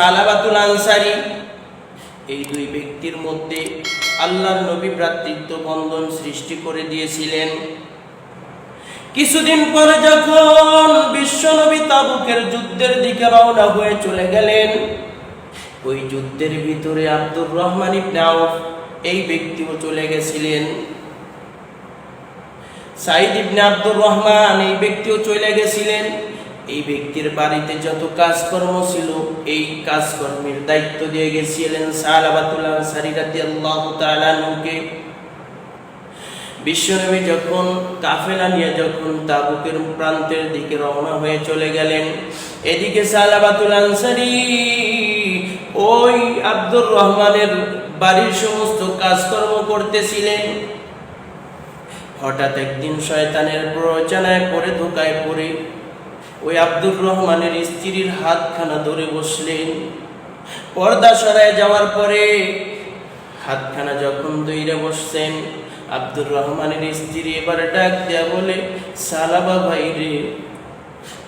সালাবাতুল আনসারি। এই দুই ব্যক্তির মধ্যে আল্লাহর নবী ভ্রাতৃত্ব বন্ধন সৃষ্টি করে দিয়েছিলেন। কিছুদিন পরে যখন বিশ্বনবী তাবুকের যুদ্ধের দিকে রওনা হয়ে চলে গেলেন, ওই যুদ্ধের ভিতরে আব্দুর রহমান ইবনে আউফ এই ব্যক্তিও চলে গেছিলেন। সাইদ ইবনে আব্দুর রহমান এই ব্যক্তিও চলে গেছিলেন। এই ব্যক্তির বাড়িতে যত কাজকর্ম ছিল, এই কাজকর্মের দায়িত্ব দিয়ে গেছিলেন সালাবাতুল আনসারী রাদিয়াল্লাহু তাআলা বিশ্বনবী যখন কাফেলা নিয়ে যখন তাবুকের প্রান্তের দিকে রওনা হয়ে চলে গেলেন, এদিকে সালাবাতুল আনসারি ওই আব্দুর রহমানের বাড়ির সমস্ত কাজকর্ম করতেছিলেন। হঠাৎ একদিন শয়তানের প্ররোচনায় পড়ে, ধোকায় পড়ে ওই আব্দুর রহমানের স্ত্রীর হাতখানা ধরে বসলেন। পর্দা সরায় যাওয়ার পরে হাতখানা যখন দইরে বসছেন, আব্দুর রহমানের স্ত্রী এবার ডাক দেয়া বলে, সালাবা ভাই রে,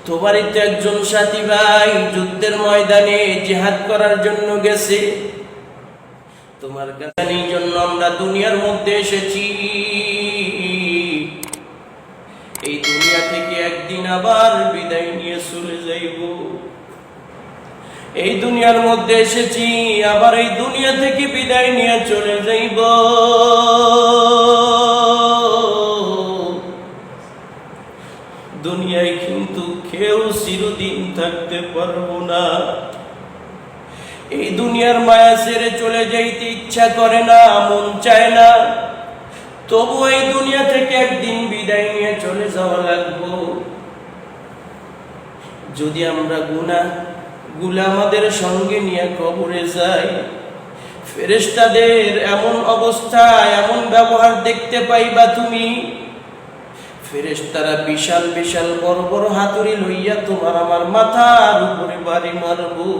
তোমারই তো একজন সাথী ভাই যুদ্ধের ময়দানে জেহাদ করার জন্য গেছে। তোমার কাছে এই জন্য আমরা দুনিয়ার মধ্যে এসেছি। এই দুনিয়া থেকে একদিন আবার বিদায় নিয়ে চলে যাইব। এই দুনিয়ার মধ্যে এসেছি, আবার এই দুনিয়া থেকে বিদায় নিয়ে চলে যাইব। দুনিয়ায় কিন্তু কেউ চিরদিন থাকতে পারব না। এই দুনিয়ার মায়া ছেড়ে চলে যাইতে ইচ্ছা করে না, মন চায় না। তবু এই দুনিয়া থেকে একদিন বিদায় নিয়ে চলে যাওয়া লাগবো। যদি আমরা গুণা গুলা আমাদের সঙ্গে নিয়ে কবরে যাই, ফেরেশতাদের এমন অবস্থা, এমন ব্যবহার দেখতে পাইবা তুমি। ফেরেশতারা বিশাল বিশাল বড় বড় হাতুড়ি লইয়া তোমার আমার মাথার উপরে বাড়ি মারবো।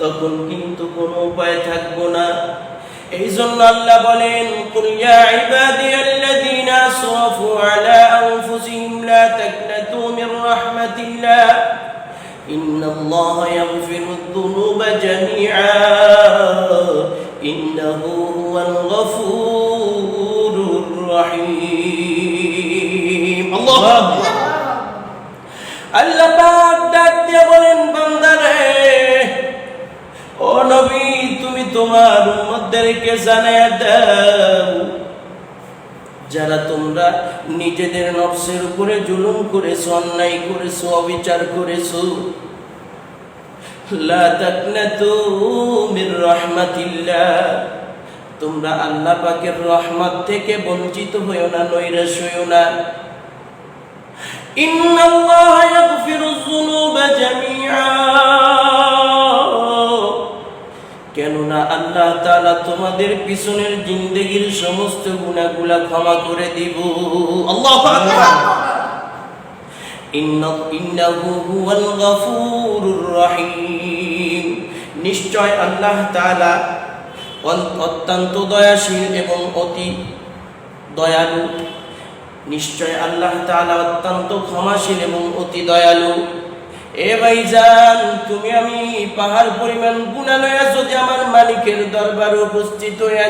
তখন কিন্তু কোনো উপায় থাকব না। এই জন্য আল্লাহ বলেন কুল ইয়া ইবাদিয়াল্লাযীনা আসরাফু আলা আনফুসিহিম লা তাকনাতু মির রাহমাতিল্লাহ ইন্নাল্লাহা ইয়াগফিরুদ যুনুবা জামিআ ইন্নাহু হুয়াল গফুরুর রহিম। আল্লাহু আল্লাহ পাক ডাক দিয়ে বলেন তোমার জানায় দাও। যারা তোমরা নিজেদের নফসের উপরে জুলুম করেছ, অন্যায় করেছ, অবিচার করেছ তোমরা আল্লাহ পাকের রহমত থেকে বঞ্চিত হইও না নৈরাশ হইও না। ইন্নাল্লাহা ইয়াগফিরুয যুনুবা জামিআ। কেননা আল্লাহ তালা তোমাদের পিছনের জিন্দেগির সমস্ত গুণাগুলা ক্ষমা করে দিব। আল্লাহু নিশ্চয় আল্লাহ তাআলা অত্যন্ত দয়াশীল এবং অতি দয়ালু। নিশ্চয় আল্লাহ তাআলা অত্যন্ত ক্ষমাশীল এবং অতি দয়ালু। এ তুমি আমি পাহাড় পরিমাণ আমার উপস্থিত হইয়া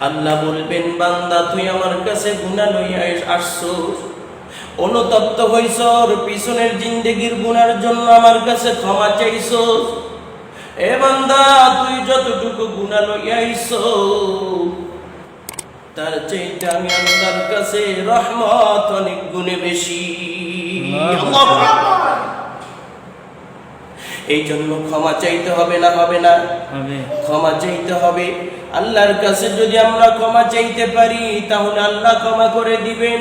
আল্লাহ বলবেন, বান্দা, তুই আমার কাছে গুণা লইয়া আসছোস অনুতপ্ত হইছর পিছনের জিন্দেগির গুনার জন্য আমার কাছে ক্ষমা চাইছস এ বান্দা, তুই যতটুকু গুণা লইয়া আইছো তার চাইতে আমি আল্লাহর কাছে রহমত অনেক গুণে বেশি। এই জন্য ক্ষমা চাইতে হবে না হবে না? ক্ষমা চাইতে হবে। আল্লাহর কাছে যদি আমরা ক্ষমা চাইতে পারি তাহলে আল্লাহ ক্ষমা করে দিবেন।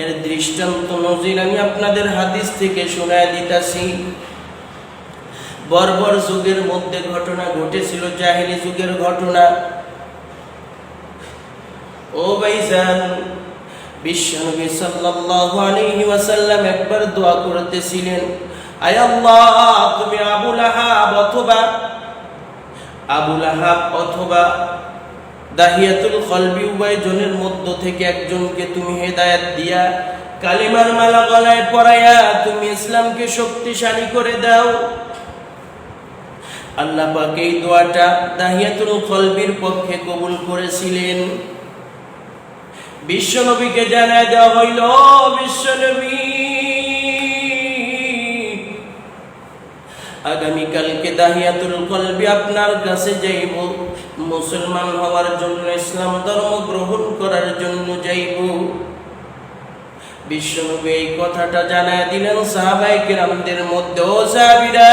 এর দৃষ্টান্ত নজির আমি আপনাদের হাদিস থেকে শোনায় দিতাছি। বর্বর যুগের মধ্যে ঘটনা ঘটেছিল জাহিলি যুগের ঘটনা। ও ভাইজান, বিশ্বনবী সাল্লাল্লাহু আলাইহি ওয়াসাল্লাম একবার দোয়া করতেছিলেন, আয় আল্লাহ, তুমি আবু লাহাব অথবা, আবু লাহাব অথবা দাহিয়াতুল কলবি উভয় জনের মধ্য থেকে একজনকে তুমি হেদায়াত দিয়া কালিমার মালা গলায় পরাইয়া তুমি ইসলামকে শক্তিশালী করে দাও। আল্লাহ পাক এই দোয়াটা দাহিয়াতুল কলবির পক্ষে কবুল করেছিলেন। বিশ্বনবীকে জানায় দেওয়া হইল বিশ্বনবী, আগামীকালকে দাহিয়াতুল কলবি আপনার কাছে যাইব। মুসলমান হওয়ার জন্য, ইসলাম ধর্ম গ্রহণ করার জন্য যাইব। বিশ্বনবী এই কথাটা জানায় দিলেন সাহাবাই কিরামদের মধ্যে, ও সাহাবিরা,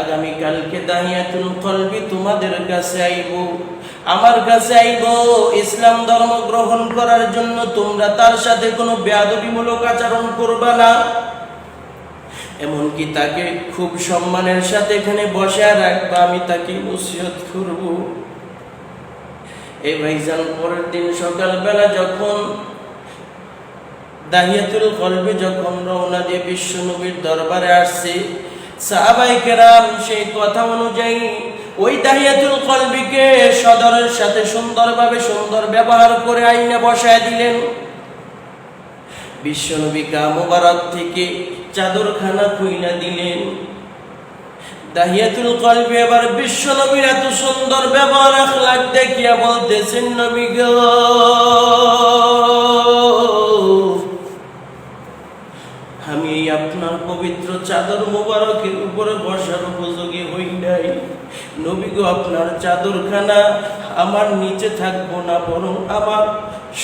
আগামীকালকে দাহিয়াতুল কলবি তোমাদের কাছে আইব। আমার কাছে আইব ইসলাম ধর্ম গ্রহণ করার জন্য তোমরা তার সাথে কোনো বেয়াদবিমূলক আচরণ করবা না। এমনকি তাকে খুব সম্মানের সাথে এখানে বসে রাখবা, আমি তাকে নসিহত করব। এই ভাইজান পরের দিন সকালবেলা যখন দাহিয়াতুল কলবে যখন রওনা দিয়ে বিশ্বনবীর দরবারে আসছে সাহাবাই কেরাম সেই কথা অনুযায়ী ওই তাহিয়াতুল কলবিকে সদরের সাথে সুন্দরভাবে সুন্দর ব্যবহার করে আইনে বসায় দিলেন। বিশ্বনবী কা মোবারক থেকে চাদরখানা খুইলা দিলেন। দাহিয়াতুল কলবি এবার বিশ্বনবীর এত সুন্দর ব্যবহার আখলাক দেখিয়া বলতেছেন, নবী গো, আমি আপনার পবিত্র চাদর মোবারকের উপরে বসার উপযোগী হই নাই। নবী গো, আপনার চাদরখানা আমার নিচে থাকব না, বরং আমার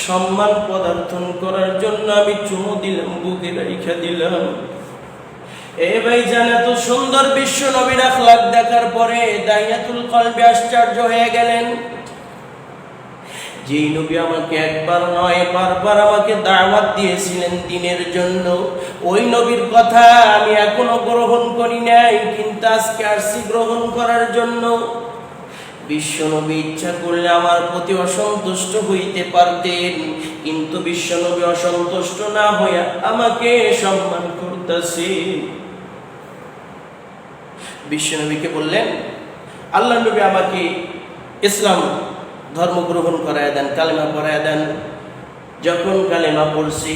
সম্মান পদার্থন করার জন্য আমি চুমু দিলাম, বুকে রেখা দিলাম। এ ভাই জানে তো সুন্দর বিশ্ব নবীর আখলাক দেখার পরে দাইয়াতুল কলবে আশ্চর্য হয়ে গেলেন। যেই নবী আমাকে একবার নয়, বারবার আমাকে দাওয়াত দিয়েছিলেন দিনের জন্য, ওই নবীর কথা আমি এখনও গ্রহণ করি নাই, কিন্তু আজকে আসছি গ্রহণ করার জন্য। বিশ্বনবী ইচ্ছা করলে আমার প্রতি অসন্তুষ্ট হইতে পারতেন, কিন্তু বিশ্বনবী অসন্তুষ্ট না হইয়া আমাকে সম্মান করতেছে। বিশ্বনবীকে বললেন, আল্লাহ নবী আমাকে ইসলাম ধর্ম গ্রহণ করায় দেন, কালেমা পড়ায় দেন। যখন কালেমা পড়ছি,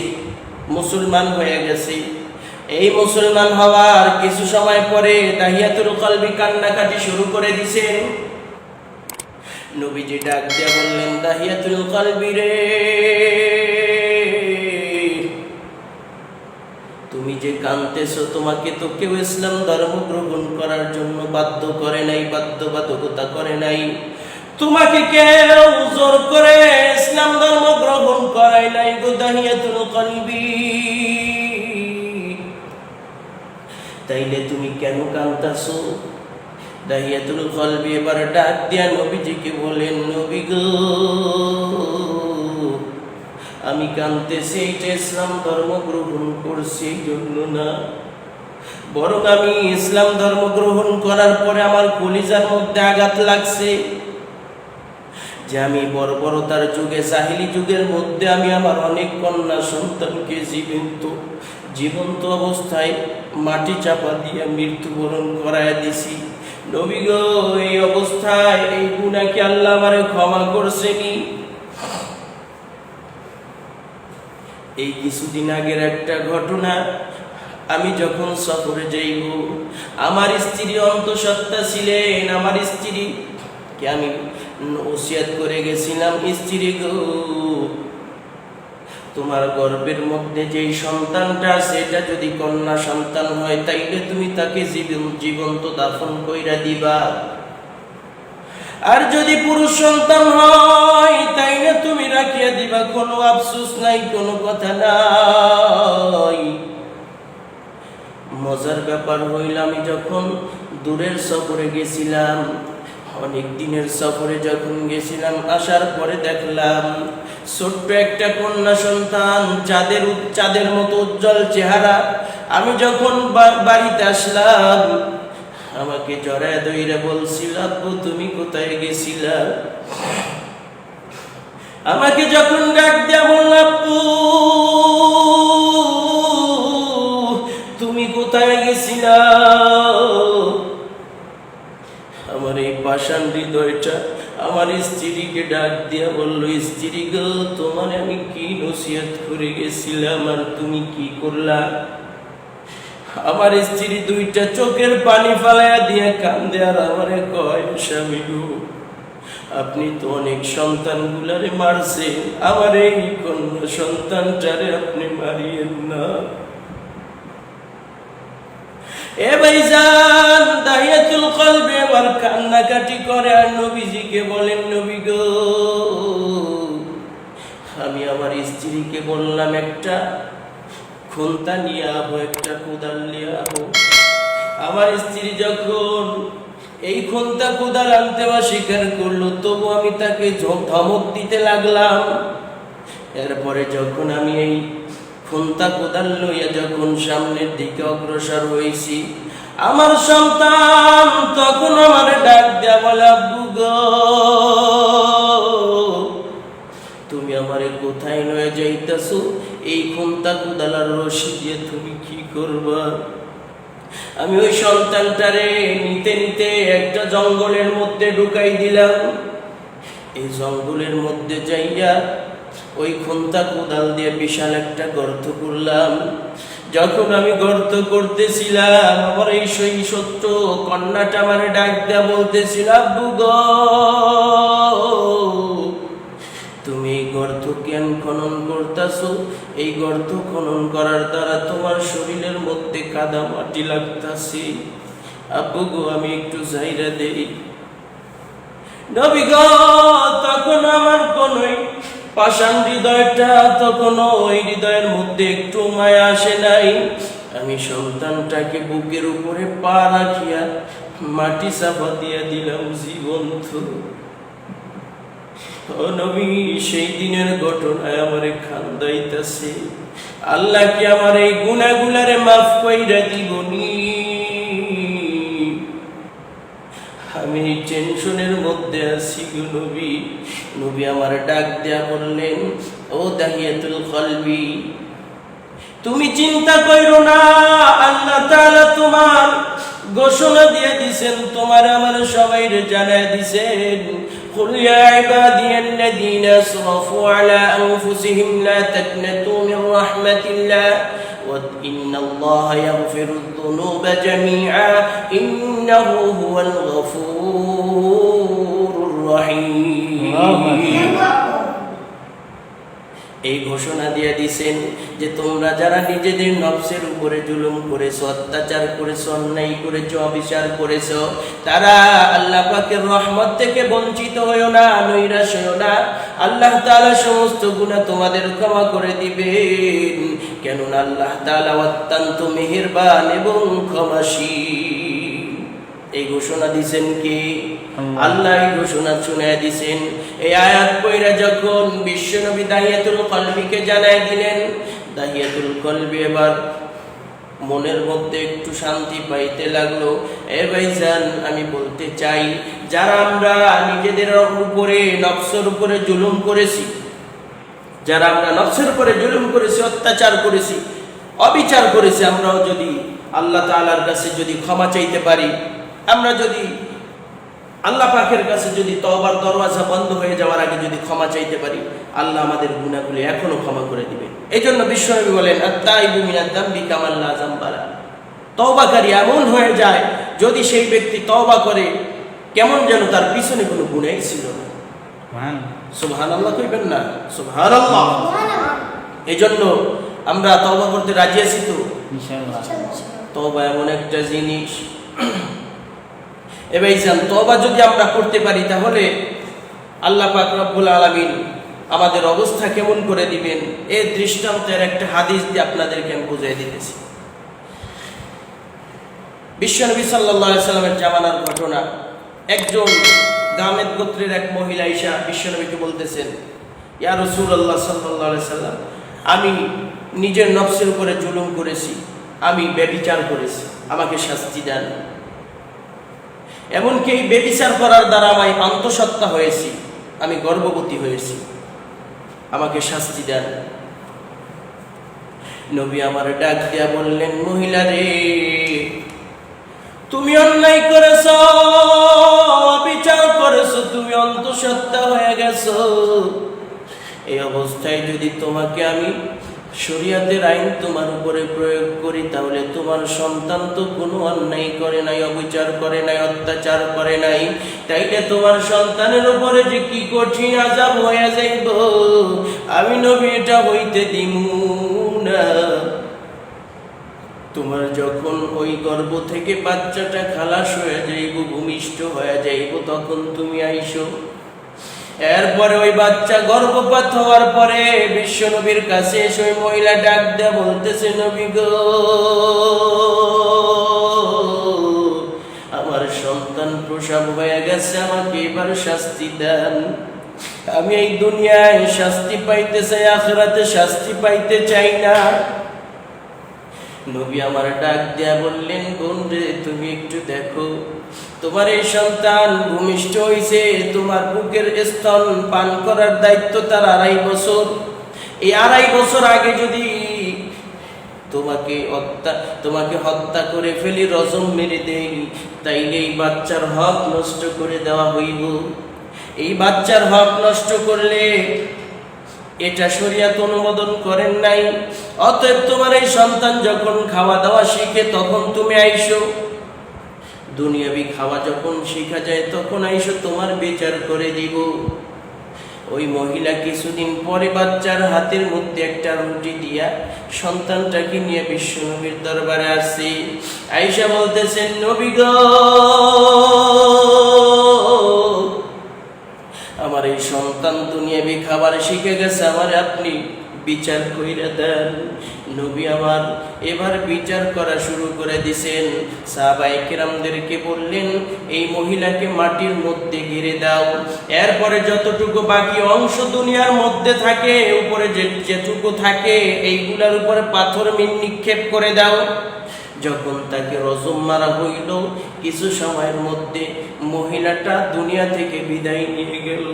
মুসলমান হয়ে গেছি। এই মুসলমান হওয়ার কিছু সময় পরে দাহিয়াতুল কলবি কান্নাকাটি শুরু করে দিছেন নবীজি ডাক দিয়া বললেন দাহিয়াতুল কলবি রে, তুমি যে কানতেছো তোমাকে তো কেউ ইসলাম ধর্ম গ্রহণ করার জন্য বাধ্য করে নাই, বাধ্যবাধকতা করে নাই। তোমাকে কেউ জোর করে ইসলাম ধর্ম গ্রহণ করাই নাই গো দাহিয়াতুল কলবি। তাইলে তুমি কেন কান্তাছো দাহিয়াতুল কলবি এবার ডাক দিয়া নবীজিকে বলেন, নবী গো, আমি কানতেছি এইটা ইসলাম ধর্ম গ্রহণ করছি, এই জন্য না। বরং আমি ইসলাম ধর্ম গ্রহণ করার পরে আমার কলিজার মধ্যে আঘাত লাগছে। যে আমি বর্বরতার যুগে সাহিলি যুগের মধ্যে আমি আমার অনেক কন্যা সন্তানকে জীবন্ত জীবন্ত অবস্থায় মাটি চাপা দিয়ে মৃত্যুবরণ করায় দিছি। নবী গো, এই অবস্থায় এই গুণাকে আল্লাহ আমারে ক্ষমা করছেনি? এই কিছুদিন আগের একটা ঘটনা, আমি যখন সফরে যাইব, আমার স্ত্রী অন্তঃসত্ত্বা ছিলেন, আমার স্ত্রী, কে আমি ওসিয়াত করে গেছিলাম স্ত্রী গো। তোমার গর্বের মধ্যে যেই সন্তানটা আছে, এটা যদি কন্যা সন্তান হয়, তাইলে তুমি তাকে জীবন জীবন্ত দাফন কইরা দিবা। আর যদি পুরুষ সন্তান হয়, তাইলে তুমি রাখিয়া দিবা। কোনো আফসোস নাই, কোনো কথা নাই। মজার ব্যাপার হইল, আমি যখন দূরের সফরে গেছিলাম অনেক দিনের সফরে যখন গেছিলাম, আসার পরে দেখলাম ছোট্ট একটা কন্যা সন্তান, চাঁদের চাঁদের মতো উজ্জ্বল চেহারা। আমি যখন বাড়িতে আসলাম, আমাকে জড়ায় দইরা বলছিল, আব্বু, তুমি কোথায় গেছিলা? আমাকে যখন ডাক দেয়া বলল, আব্বু, তুমি কোথায় গেছিলা? আমার এই পাষাণ হৃদয়টা আমার স্ত্রীকে ডাক দিয়া বলল, স্ত্রী গো, তোমার আমি কি নসিহত করে গেছিলাম আর তুমি কি করলা? আমার স্ত্রী দুইটা চোখের পানি ফালাইয়া দিয়া কান্দে আর আমারে কয়, স্বামী গো, আপনি তো অনেক সন্তানগুলারে মারছেন। আমার এই কন্যা সন্তানটারে আপনি মারিয়েন না। এ ভাইজান, দাহিয়াতুল কলবে আমার কান্নাকাটি করে, আর নবীজিকে বলেন, নবী গো, আমি আমার স্ত্রীকে বললাম একটা, খুন্তা নিয়ে আবো, একটা কোদাল নিয়ে আবো। আমার স্ত্রী যখন এই খুন্তা কোদাল আনতে অস্বীকার করল, তবু আমি তাকে ধমক দিতে লাগলাম। এরপরে যখন আমি এই খুন্তা কোদাল লইয়া যখন সামনের দিকে অগ্রসর হয়েছি আমার সন্তান তখন আমার ডাক দেয়া বলে, আব্বু তুমি আমারে কোথায় লয়ে যাইতাছো? এই খুন্তা কোদালার রশি দিয়ে তুমি কি করবা? আমি ওই সন্তানটারে নিতে নিতে একটা জঙ্গলের মধ্যে ঢুকাই দিলাম। এই জঙ্গলের মধ্যে যাইয়া ওই খুন্তা কোদাল দিয়ে বিশাল একটা গর্ত করলাম। যখন আমি গর্ত করতেছিলাম, আমার এই সেই সত্য কন্যাটা মানে ডাক দেয়া বলতেছিল, আব্বু গো, তুমি গর্ত কেন খনন করতেছো? এই গর্ত খনন করার দ্বারা তোমার শরীরের মধ্যে কাদা মাটি লাগতাছে। আব্বু গো, আমি একটু জায়গা দেই। নবী গো আমার পাষাণ হৃদয়টা তখন ওই হৃদয়ের মধ্যে একটু মায়া আসে নাই। আমি সন্তানটাকে বুকের উপরে পা রাখিয়া মাটি চাপা দিয়া দিলাম জীবন্ত নবী, সেই দিনের ঘটনায় আমারে খান্দাইতাছে আল্লাহ কি আমার এই গুনাগুলারে মাফ কইরা দিবনি? আমি টেনশনের মধ্যে আছি গো নবী। নবী আমার ডাক দেয়া বললেন ও দাহিয়াতুল কলবি তুমি চিন্তা করো না আল্লাহ তাআলা তোমার ঘোষণা দিয়ে দিছেন তোমার আমার সবাই জানায় দিছেন قل يا عبادي الذين اسرفوا على أنفسهم لا تقنطوا من رحمة الله وإن الله يغفر الذنوب جميعا إنه هو الغفور الرحيم এই ঘোষণা দিয়ে দিছেন যে তোমরা যারা নিজেদের নফসের উপরে জুলুম করেছ, অত্যাচার করেছ, অন্যায় করেছ, অবিচার করেছ, তারা আল্লাহ পাকের রহমত থেকে বঞ্চিত হয়েও না, নৈরাশ হয়েও না। আল্লাহ তাআলা সমস্ত গুনাহ তোমাদের ক্ষমা করে দিবেন। কেননা আল্লাহ তাআলা অত্যন্ত মেহেরবান এবং ক্ষমাশীল। এই ঘোষণা দিছেন কি? আল্লাহ এই ঘোষণা শুনে দিছেন। এই আয়াত পয়রা যখন বিশ্বনবী দাহিয়াতুল কলবিকে জানায় দিলেন, দাহিয়াতুল কলবি এবার মনের মধ্যে একটু শান্তি পাইতে লাগল। এ ভাইজান, আমি বলতে চাই, যারা আমরা নিজেদের উপরে নকশর উপরে জুলুম করেছি, যারা আমরা নফসের উপরে জুলুম করেছি, অত্যাচার করেছি, অবিচার করেছি, আমরাও যদি আল্লাহ তাআলার কাছে যদি ক্ষমা চাইতে পারি আমরা যদি আল্লাহ পাকের কাছে যদি তওবার দরওয়াজা বন্ধ হয়ে যাওয়ার আগে যদি ক্ষমা চাইতে পারি আল্লাহ আমাদের গুনাহগুলি এখনও ক্ষমা করে দিবে। এই জন্য বিশ্বনবী বলেন আত্মাইবু মিনাদ দাম্বি কামাল লা তওবাকারী এমন হয়ে যায় যদি সেই ব্যক্তি তওবা করে কেমন যেন তার পিছনে কোনো গুনাই ছিল না। সুবহানাল্লাহ কইবেন না। সুবহানাল্লাহ। এই জন্য আমরা তওবা করতে রাজি আছি তো? তওবা এমন একটা জিনিস এবার তওবা যদি আমরা করতে পারি, তাহলে আল্লাহ পাক রব্বুল আলামিন আমাদের অবস্থা কেমন করে দিবেন? এই দৃষ্টান্তের একটা হাদিস দিয়ে আপনাদেরকে আমি বুঝিয়ে দিতেছি। বিশ্বনবী আলাইহি সাল্লামের জামানার ঘটনা। একজন গামেদ গোত্রের এক মহিলা ঈশা বিশ্বনবীকে বলতেছেন, ইয়া রাসূলুল্লাহ সাল্লাল্লাহু আলাইহি সাল্লাম, আমি নিজের নফসের উপরে জুলুম করেছি, আমি ব্যভিচার করেছি, আমাকে শাস্তি দেন। এমনকি এই বেবিচার করার দ্বারা আমি আন্তঃসত্ত্বা হয়েছি, আমি গর্ভবতী হয়েছি। আমাকে শাস্তি দেন। নবী আমার ডাক দিয়া বললেন, মহিলা রে, তুমি অন্যায় করেছ বিচার করেছ, তুমি অন্তঃসত্ত্বা হয়ে গেছো। এই অবস্থায় যদি তোমাকে আমি শরিয়াতের আইন তোমার উপরে প্রয়োগ করি, তাহলে তোমার সন্তান তো কোনো অন্যায় করে নাই, অবিচার করে নাই, অত্যাচার করে নাই। তাইলে তোমার সন্তানের উপরে যে কি কঠিন আজাব হয়ে যাইব? আমি নবী, এটা হইতে দিমু না। তোমার যখন ওই গর্ভ থেকে বাচ্চাটা খালাস হয়ে যাইব, ভূমিষ্ঠ হয়ে যাইব, তখন তুমি আইসো। এরপরে ওই বাচ্চা গর্ভপাত হওয়ার পরে বিশ্ব নবীর কাছে এসে ওই মহিলা ডাক দেয়া, বলতেছে, নবী গো, আমার সন্তান প্রসব হয়ে গেছে, আমাকে এবার শাস্তি দেন। আমি এই দুনিয়ায় শাস্তি পাইতে চাই, আখরাতে শাস্তি পাইতে চাই না। নবী আমার ডাক দেয়া বললেন, বোন রে, তুমি একটু দেখো তোমার এই সন্তান ভূমিষ্ঠ হইছে, তোমার বুকের স্তন পান করার দায়িত্ব তার আড়াই বছর। এই আড়াই বছর আগে যদি তোমাকে হত্যা তোমাকে হত্যা করে ফেলি, রজম মেরে দেই, তাইলে এই বাচ্চার হক নষ্ট করে দেওয়া হইব। এই বাচ্চার হক নষ্ট করলে এটা শরিয়াত অনুমোদন করেন নাই। অতএব তোমার এই সন্তান যখন খাওয়া দাওয়া শিখে, তখন তুমি আইসো। দুনিয়াবি খাওয়া যখন শিখা যায়, তখন আইসো তোমার বিচার করে দিব। ওই মহিলা কিছুদিন পরে বাচ্চার হাতের মধ্যে একটা রুটি দিয়া সন্তানটাকে নিয়ে বিশ্ব নবীর দরবারে আসছি। আইসা বলতেছেন নবী গো, আমার এই সন্তান দুনিয়াবি খাবার শিখে গেছে, আমার আপনি বিচার কইরা দেন। নবী আমার এবার বিচার করা শুরু করে দিছেন। সাহাবাই কেরামদেরকে বললেন, এই মহিলাকে মাটির মধ্যে ঘিরে দাও। এরপরে যতটুকু বাকি অংশ দুনিয়ার মধ্যে থাকে, উপরে যে যেটুকু থাকে, এইগুলার উপরে পাথর মিন নিক্ষেপ করে দাও। যখন তাকে রজম মারা হইল, কিছু সময়ের মধ্যে মহিলাটা দুনিয়া থেকে বিদায় নিয়ে গেল।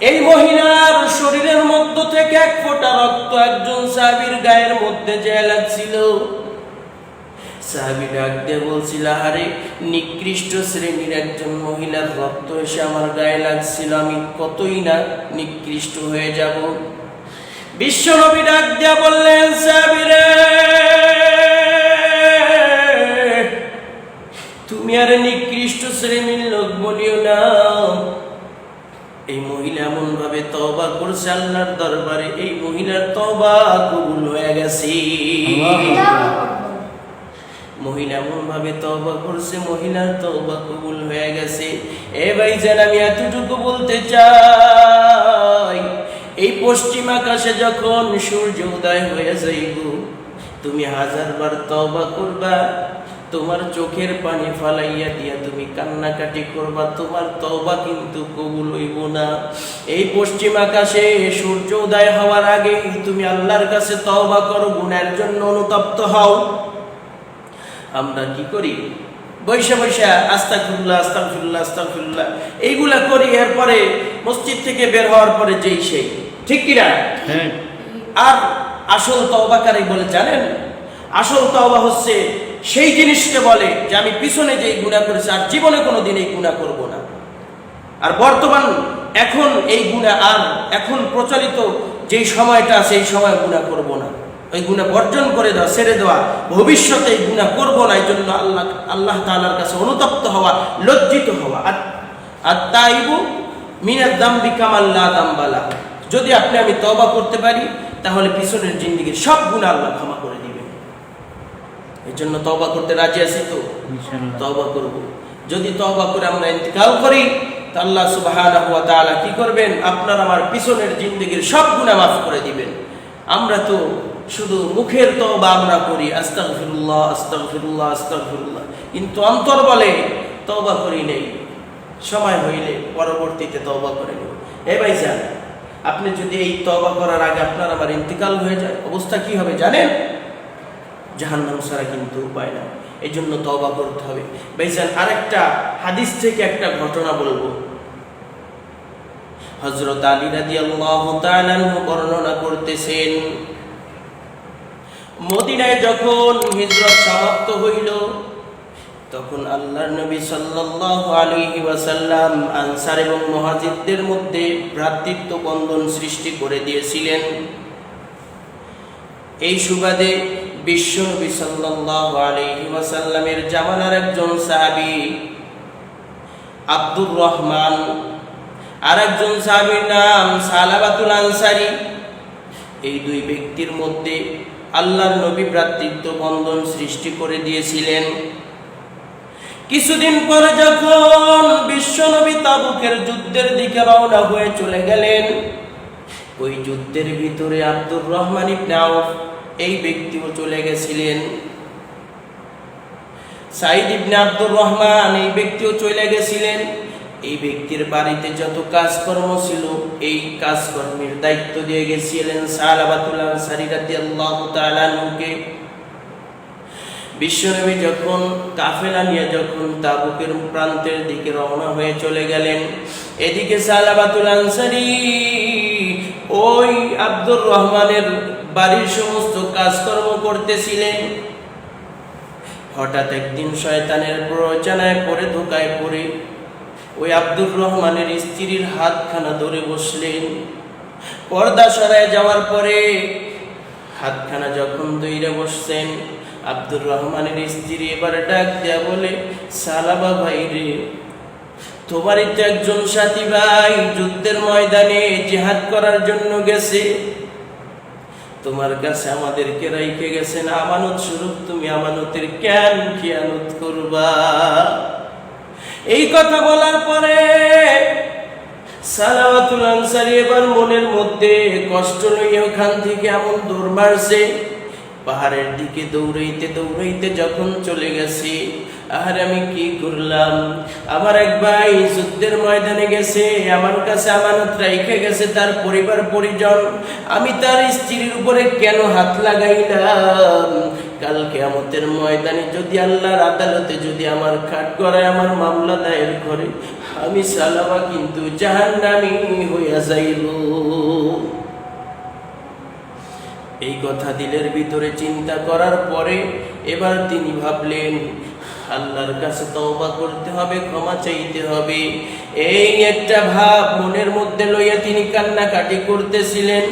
এই মহিলার শরীরের মধ্য থেকে এক ফোঁটা রক্ত একজন সাহাবীর গায়ের মধ্যে যে লাগছিল সাহাবি ডাক দিয়ে বলছিল, আরে, নিকৃষ্ট শ্রেণির একজন মহিলার রক্ত এসে আমার গায়ে লাগছিল, আমি কতই না নিকৃষ্ট হয়ে যাব? বিশ্বনবী ডাক দিয়া বললেন সাহাবিরে তুমি আর নিকৃষ্ট শ্রেণির লোক বলিও না। এই মহিলা এমন ভাবে তবা করছে আল্লাহর দরবারে, এই মহিলার তবা কবুল হয়ে গেছে। মহিলা এমন ভাবে তবা করছে, মহিলার তবা কবুল হয়ে গেছে। এ ভাই যেন আমি এতটুকু বলতে চাই, এই পশ্চিম আকাশে যখন সূর্য উদয় হয়ে যাইব, তুমি হাজার বার তবা করবা তোমার চোখের পানি ফালাইয়া দিয়া তুমি কান্নাকাটি করবা তোমার তবা কিন্তু কবুল হইব না। এই পশ্চিম আকাশে সূর্য উদয় হওয়ার আগে তুমি আল্লাহর কাছে তওবা করো গুনার জন্য অনুতপ্ত হও। আমরা কি করি? বৈশা বৈশা আস্তা খুল্লা আস্তা ফিল্লা আস্তা ফিল্লা এইগুলা করি এরপরে মসজিদ থেকে বের হওয়ার পরে যেই সেই। ঠিক কিনা? হ্যাঁ। আর আসল তওবাকারী বলে জানেন? আসল তওবা হচ্ছে সেই জিনিসকে বলে যে আমি পিছনে যেই গুণা করেছি আর জীবনে কোনো দিন এই গুণা করব না। আর বর্তমান এখন এই গুণা আর এখন প্রচলিত যেই সময়টা এই সময় গুণা করব না। ওই গুণা বর্জন করে দেওয়া ছেড়ে দেওয়া, ভবিষ্যতে এই গুণা করব না এই জন্য আল্লাহ আল্লাহ তাআলার কাছে অনুতপ্ত হওয়া, লজ্জিত হওয়া। আর আর তাইবু মিনার দাম্বি কামাল্লা দাম্বালা যদি আপনি আমি তবা করতে পারি, তাহলে পিছনের জিন্দিগির সব গুণা আল্লাহ ক্ষমা এই জন্য তবা করতে রাজি আছি তো? তওবা করব। যদি তওবা করে আমরা ইন্তেকাল করি তা আল্লাহ ওয়া কি করবেন? আপনার আমার পিছনের জিন্দেগির সব গুনাহ মাফ করে দিবেন। আমরা তো শুধু মুখের তওবা আমরা করি আস্তাগফিরুল্লাহ আস্তাগফিরুল্লাহ আস্তাগফিরুল্লাহ। কিন্তু অন্তর বলে তওবা করি নেই। সময় হইলে পরবর্তীতে তওবা করে নেব। এ ভাইজান আপনি যদি এই তওবা করার আগে আপনার আমার ইন্তেকাল হয়ে যায় অবস্থা কি হবে জানেন? জাহান্নাম ছাড়া কিন্তু উপায় না এই জন্য তবা করতে হবে। ভাইজান আরেকটা হাদিস থেকে একটা ঘটনা বলব। হজরত আলী রাদিয়াল্লাহু তাআলা বর্ণনা করতেছেন, মদিনায় যখন হিজরত সমাপ্ত হইল, তখন আল্লাহর নবী সাল্লাল্লাহু আলাইহি ওয়াসাল্লাম আনসার এবং মুহাজিরদের মধ্যে ভ্রাতৃত্ব বন্ধন সৃষ্টি করে দিয়েছিলেন। এই সুবাদে বিশ্বনবী সাল্লাল্লাহু আলাইহি ওয়াসাল্লামের জামানার একজন সাহাবী, আব্দুর রহমান। আর একজন সাহাবীর নাম সালাবাতুল আনসারী। এই দুই ব্যক্তির মধ্যে আল্লাহর নবী ভ্রাতৃত্ব বন্ধন সৃষ্টি করে দিয়েছিলেন। কিছুদিন পরে যখন বিশ্বনবী তাবুকের যুদ্ধের দিকে রওনা হয়ে চলে গেলেন, ওই যুদ্ধের ভিতরে আব্দুর রহমান ইবনে আউফ এই ব্যক্তিও চলে গেছিলেন। সাইদ ইবনে আব্দুর রহমান এই ব্যক্তিও চলে গেছিলেন। এই ব্যক্তির বাড়িতে যত কাজকর্ম ছিল, এই কাজকর্মের দায়িত্ব দিয়ে গেছিলেন সালাবাতুল আনসারী রাদিয়াল্লাহু তাআলা আনহুকে। বিশ্বনবী যখন কাফেলা নিয়ে যখন তাবুকের প্রান্তের দিকে রওনা হয়ে চলে গেলেন, এদিকে সালাবাতুল আনসারী ওই আব্দুর রহমানের বাড়ির সমস্ত কাজকর্ম করতেছিলেন। হঠাৎ একদিন শয়তানের প্ররোচনায় পড়ে ধোকায় পড়ে ওই আব্দুর রহমানের স্ত্রীর হাতখানা ধরে বসলেন। পর্দা সরায় যাওয়ার পরে হাতখানা যখন দইরে বসছেন, আব্দুর রহমানের স্ত্রী এবার ডাক দেয়া বলে, সালাবা ভাই রে তোমারই তো একজন সাথী ভাই যুদ্ধের ময়দানে জেহাদ করার জন্য গেছে। তোমার কাছে আমাদেরকে রাইখে গেছেন আমানত স্বরূপ তুমি আমানতের কেন খেয়ানত করবা। এই কথা বলার পরে সালাওয়াতুল আনসারি এবার মনের মধ্যে কষ্ট লইয়া ওখান থেকে এমন দৌড় মারছে পাহাড়ের দিকে দৌড়াইতে দৌড়াইতে যখন চলে গেছি আর আমি কি করলাম? আমার এক ভাই যুদ্ধের ময়দানে গেছে, আমার কাছে আমানত রাইখে গেছে তার পরিবার পরিজন। আমি তার স্ত্রীর উপরে কেন হাত লাগাইলাম? কাল কেয়ামতের ময়দানে যদি আল্লাহর আদালতে যদি আমার খাট করায় আমার মামলা দায়ের করে, আমি সালামা কিন্তু জাহান্নামি হইয়া যাইব। এই কথা দিলের ভিতরে চিন্তা করার পরে এবার তিনি ভাবলেন, আল্লাহর কাছে তওবা করতে হবে, ক্ষমা চাইতে হবে। এই একটা ভাব মনের মধ্যে লইয়া তিনি কান্নাকাটি করতেছিলেন।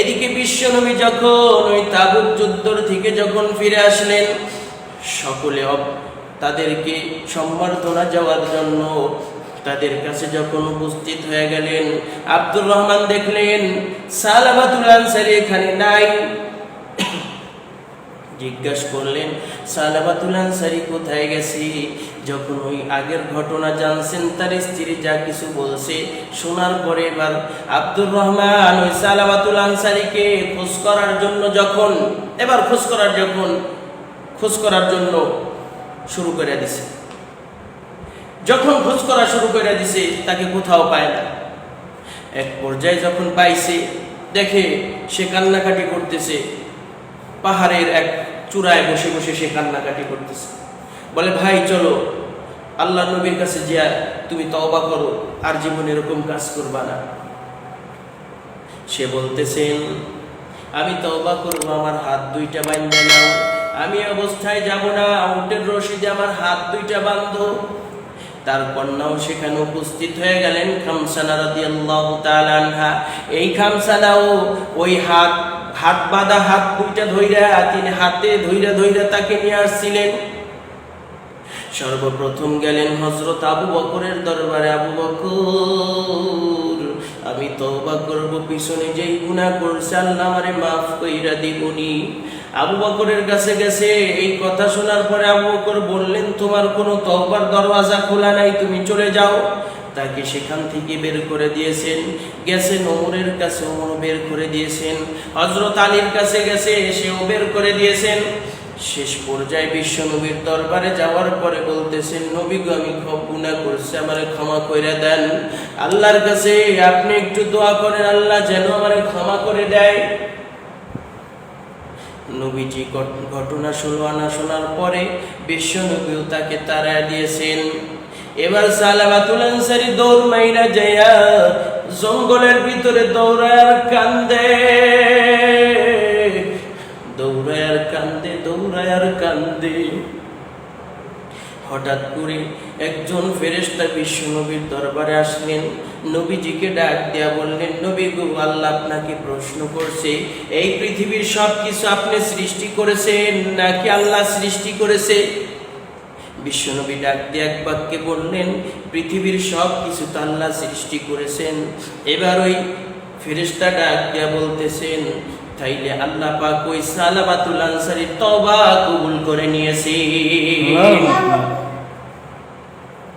এদিকে বিশ্বনবী যখন ওই তাবুক যুদ্ধর থেকে যখন ফিরে আসলেন, সকলে তাদেরকে সম্বর্ধনা যাওয়ার জন্য তাদের কাছে যখন উপস্থিত হয়ে গেলেন, আব্দুর রহমান দেখলেন সালাবাতুল আনসারি এখানে নাই। জিজ্ঞাসা করলেন সালাবাতুল আনসারি কোথায় গেছি? যখন ওই আগের ঘটনা জানছেন, তার স্ত্রী যা কিছু বলছে শোনার পরে এবার আব্দুর রহমান ওই সালাবাতুল আনসারিকে খোঁজ করার জন্য যখন, এবার খোঁজ করার যখন, খোঁজ করার জন্য শুরু করে দিছে। যখন খোঁজ করা শুরু করে দিছে, তাকে কোথাও পায় না। এক পর্যায়ে যখন পাইছে, দেখে সে কান্নাকাটি করতেছে। পাহাড়ের এক চূড়ায় বসে বসে সে কান্নাকাটি করতেছে। বলে, ভাই, চলো। আল্লাহ নবীর কাছে যা তুমি তওবা করো, আর জীবনে এরকম কাজ করবা না। সে বলতেছেন আমি তওবা করব, আমার হাত দুইটা বান্ধে নাও। আমি অবস্থায় যাব না উটের রশিদে আমার হাত দুইটা বান্ধো। তার কন্যাও সেখানে উপস্থিত হয়ে গেলেন, খামসানা রাদিয়াল্লাহু তাআলা এই খামসানাও ওই হাত হাত বাঁধা হাত দুইটা ধইরা, তিনি হাতে ধইরা ধইরা তাকে নিয়ে আসছিলেন। সর্বপ্রথম গেলেন হজরত আবু বকরের দরবারে, আবু বকর, আমি তওবা করব, পিছনে যেই গুনাহ করছে, আল্লাহ আমারে মাফ কইরা দিবনি। আবু বকরের কাছে গেছে, এই কথা শোনার পরে আবু বকর বললেন, তোমার কোনো তওবার দরওয়াজা খোলা নাই, তুমি চলে যাও। তাকে সেখান থেকে বের করে দিয়েছেন। গেছেন ওমরের কাছে ওমর বের করে দিয়েছেন। হজরত আলীর কাছে গেছে সেও বের করে দিয়েছেন। শেষ পর্যায়ে বিশ্ব নবীর দরবারে যাওয়ার পরে বলতেছেন, নবী গো, আমি খুব গুনাহ করছি, আমার ক্ষমা করে দেন। আল্লাহর কাছে আপনি একটু দোয়া করেন, আল্লাহ যেন আমার ক্ষমা করে দেয়। নবীজি ঘট- ঘটনা শুনো আনা শোনার পরে বিশ্ব নবীও তাকে তারা দিয়েছেন। এবার সালাবাতুল আনসারি দৌড় মাইরা যাইয়া জঙ্গলের ভিতরে দৌড়ার কান্দে। দৌড়ায়ার কান্দে দৌড়ায়ার কান্দে। হঠাৎ করে একজন ফেরেশতা বিশ্ব নবীর দরবারে আসলেন। নবীজিকে ডাক দেয়া বললেন, নবী গো, আল্লাহ আপনাকে প্রশ্ন করছে, এই পৃথিবীর সব কিছু আপনি সৃষ্টি করেছেন নাকি আল্লাহ সৃষ্টি করেছে? বিশ্বনবী ডাক দিয়ে এক বাক্যে বললেন, পৃথিবীর সব কিছু তো আল্লাহ সৃষ্টি করেছেন। এবার ওই ফেরেশতা ডাক দিয়া বলতেছেন, তাইলে আল্লাহ পাক ওই সালাবাতুল আনসারি তবা কবুল করে নিয়েছে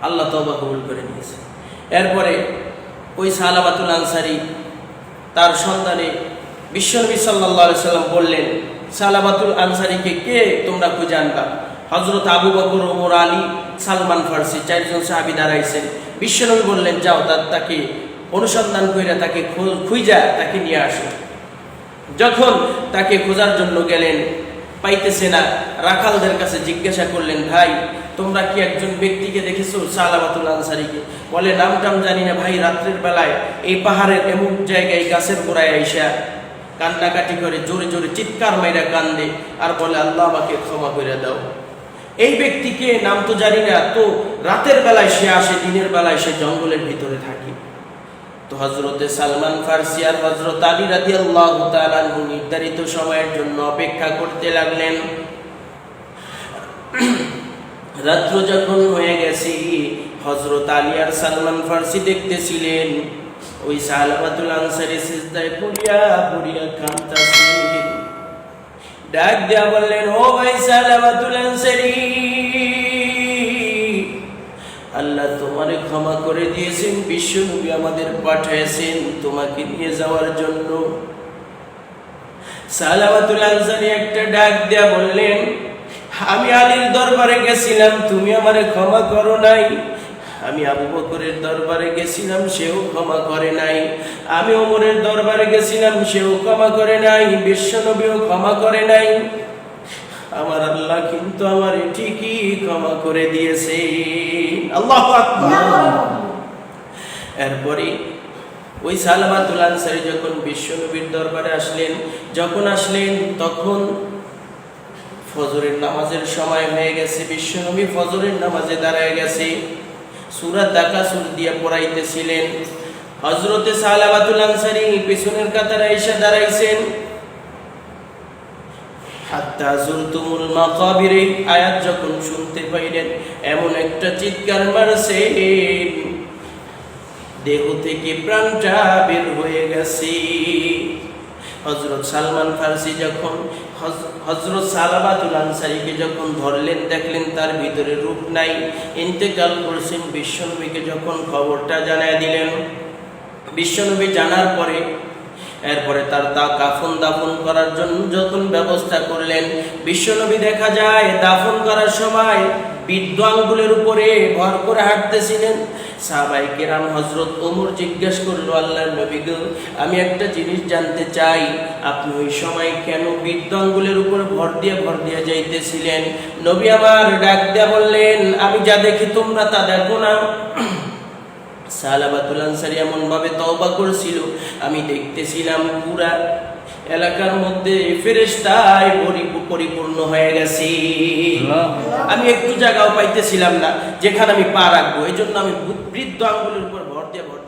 আল্লাহ তবা কবুল করে নিয়েছে। এরপরে ওই সালাবাতুল আনসারি তার সন্তানে বিশ্বনবী সাল্লাহ সাল্লাম বললেন, সালাবাতুল আনসারিকে কে তোমরা খুঁজে আনবা? হজরত আবু বকর, ওমর, আলী, সালমান ফার্সি চারজন সাহাবি দাঁড়াইছেন। বিশ্বনবী বললেন, যাও তার তাকে অনুসন্ধান করে তাকে খুঁজা, তাকে নিয়ে আসো। যখন তাকে খোঁজার জন্য গেলেন পাইতেছে না। রাখালদের কাছে জিজ্ঞাসা করলেন, ভাই, তোমরা কি একজন ব্যক্তিকে দেখেছ, সালামাতুল আনসারিকে? বলে নাম টাম জানি না ভাই, রাত্রের বেলায় এই পাহাড়ের এমন জায়গায় গাছের গোড়ায় আইসা কান্নাকাটি করে জোরে জোরে চিৎকার মাইরা কান্দে আর বলে, আল্লাহ আমাকে ক্ষমা করে দাও। এই ব্যক্তিকে, নাম তো জানি না, তো রাতের বেলায় সে আসে, দিনের বেলায় সে জঙ্গলের ভিতরে থাকে। তো হজরতে সালমান ফার্সি আর হজরত আলী রাদি আল্লাহ নির্ধারিত সময়ের জন্য অপেক্ষা করতে লাগলেন। রাত্র যখন হয়ে গেছে হজরত আলী আর সালমান ফার্সি দেখতেছিলেন। ওই সালামাতুল আনসারি সিজদায় পড়িয়া পড়িয়া কাঁদতাছিলেন। ডাক দেয়া বললেন, ও ভাই সালামাতুল আনসারি! আল্লাহ তোমারে ক্ষমা করে দিয়েছেন, বিশ্বনবী আমাদের পাঠিয়েছেন তোমাকে নিয়ে যাওয়ার জন্য। সালামাতুল আনসারি একটা ডাক দেয়া বললেন, আমি আলীর দরবারে গেছিলাম, তুমি আমারে ক্ষমা করো নাই। আমি আবু বকরের দরবারে গেছিলাম, সেও ক্ষমা করে নাই। আমি ওমরের দরবারে গেছিলাম, সেও ক্ষমা করে নাই। বিশ্বনবীও ক্ষমা করে নাই। আমার আল্লাহ কিন্তু আমার ঠিকই ক্ষমা করে দিয়েছে। আল্লাহ এরপরে ওই সালামাতুল আনসারি যখন বিশ্বনবীর দরবারে আসলেন যখন আসলেন তখন ফজরের নামাজের সময় হয়ে গেছে বিশ্বনবী ফজরের নামাজে দাঁড়ায় গেছে সুরাত দাকা সুর দিয়ে পড়াইতেছিলেন। হজরতে সালাবাতুল আনসারি পেছনের কাতারে এসে দাঁড়াইছেন। হাত্তা জুরতুমুল মাকাবির এই আয়াত যখন শুনতে পাইলেন, এমন একটা চিৎকার মারছে দেহ থেকে প্রাণটা বের হয়ে গেছে। হজরত সালমান ফার্সি যখন হজরত সালাবাতুল আনসারিকে যখন ধরলেন, দেখলেন তার ভিতরে রূপ নাই। ইন্তেকাল করছেন, বিশ্বনবীকে যখন খবরটা জানায় দিলেন, বিশ্বনবী জানার পরে এরপরে তার তা কাফন দাফন করার জন্য যতন ব্যবস্থা করলেন। বিশ্বনবী দেখা যায় দাফন করার সময় বৃদ্ধ আঙ্গুলের উপরে ভর করে হাঁটতেছিলেন। সাহাবাই কেরাম হজরত ওমর জিজ্ঞেস করল আল্লাহর নবী গো, আমি একটা জিনিস জানতে চাই। আপনি ওই সময় কেন বৃদ্ধ আঙ্গুলের উপরে ভর দিয়ে ভর দিয়ে যাইতেছিলেন? নবী আমার ডাক দিয়া বললেন আমি যা দেখি তোমরা তা দেখো না। সালাবাতুল আনসারি এমনভাবে তওবা করছিল। আমি দেখতেছিলাম পুরা এলাকার মধ্যে ফেরেস্তায় পরি- পরিপূর্ণ হয়ে গেছে। আমি একটু জায়গাও পাইতেছিলাম না যেখানে আমি পা রাখব। এই জন্য আমি বৃদ্ধ আঙ্গুলের উপর ভর দিয়ে ভর দিয়ে